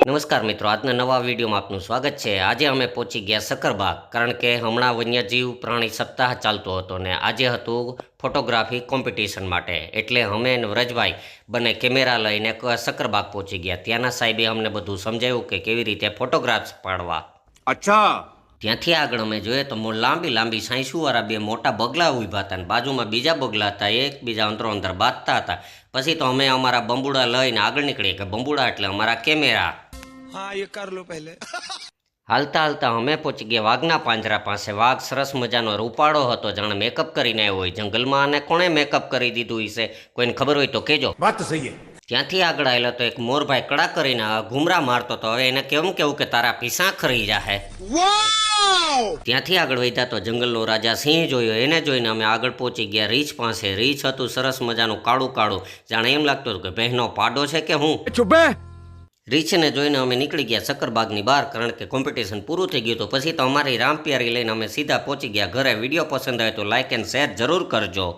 નમસ્કાર મિત્રો આજના નવા વિડીયોમાં આપનું સ્વાગત છે. આજે અમે પહોંચી ગયા સકરબાગ કારણ કે હમણાં વન્યજીવ પ્રાણી સપ્તાહ ચાલતો હતો ને આજે હતું ફોટોગ્રાફી કોમ્પિટિશન માટે. એટલે અમે વ્રજભાઈ બંને કેમેરા લઈને સકરબાગ પહોંચી ગયા. ત્યાંના સાહેબે અમને બધું સમજાવ્યું કે કેવી રીતે ફોટોગ્રાફ્સ પાડવા. અચ્છા! ત્યાંથી આગળ અમે જોઈએ તો લાંબી લાંબી સાંઈસુવાળા બે મોટા બગલા ઊભા હતા અને બાજુમાં બીજા બગલા હતા એકબીજા અંતરો અંદર બાંધતા હતા. પછી તો અમે અમારા બંબુડા લઈને આગળ નીકળીએ કે બંબુડા એટલે અમારા કેમેરા. हाँ ये कर लो पहले હાલતા હાલતા અમે પહોંચી ગયા વાઘના પાંજરા પાસે વાઘ સરસ મજાનો રૂપાળો હતો જાણે મેકઅપ કરીને આવ્યો હોય જંગલમાં અને કોણે મેકઅપ કરી દીધું હશે કોઈને ખબર હોય તો કહેજો बात तो सही है ત્યાંથી આગળ આવેલો તો એક મોરભાઈ કડા કરીને ઘૂમરા મારતો હતો હવે એને કેમ કેવું કે તારા પીસા ખરી જાહે ત્યાંથી આગળ વધ્યા તો જંગલનો રાજા સિંહ જોયો એને જોઈને અમે આગળ પહોંચી ગયા રીછ પાસે રીછ હતું સરસ મજાનું કાળું કાળું જાણે એમ લાગતું હતું કે બહેનો પાડો છે કે હું चुप રીછને જોઈને અમે નીકળી ગયા સક્કરબાગની બહાર, કારણ કે કોમ્પિટિશન પૂરું થઈ ગયું તો પછી તો અમારી રામપિયારી લઈને અમે સીધા પહોંચી ગયા. ઘરે વીડિયો પસંદ આવે તો લાઇક એન્ડ શેર જરૂર કરજો.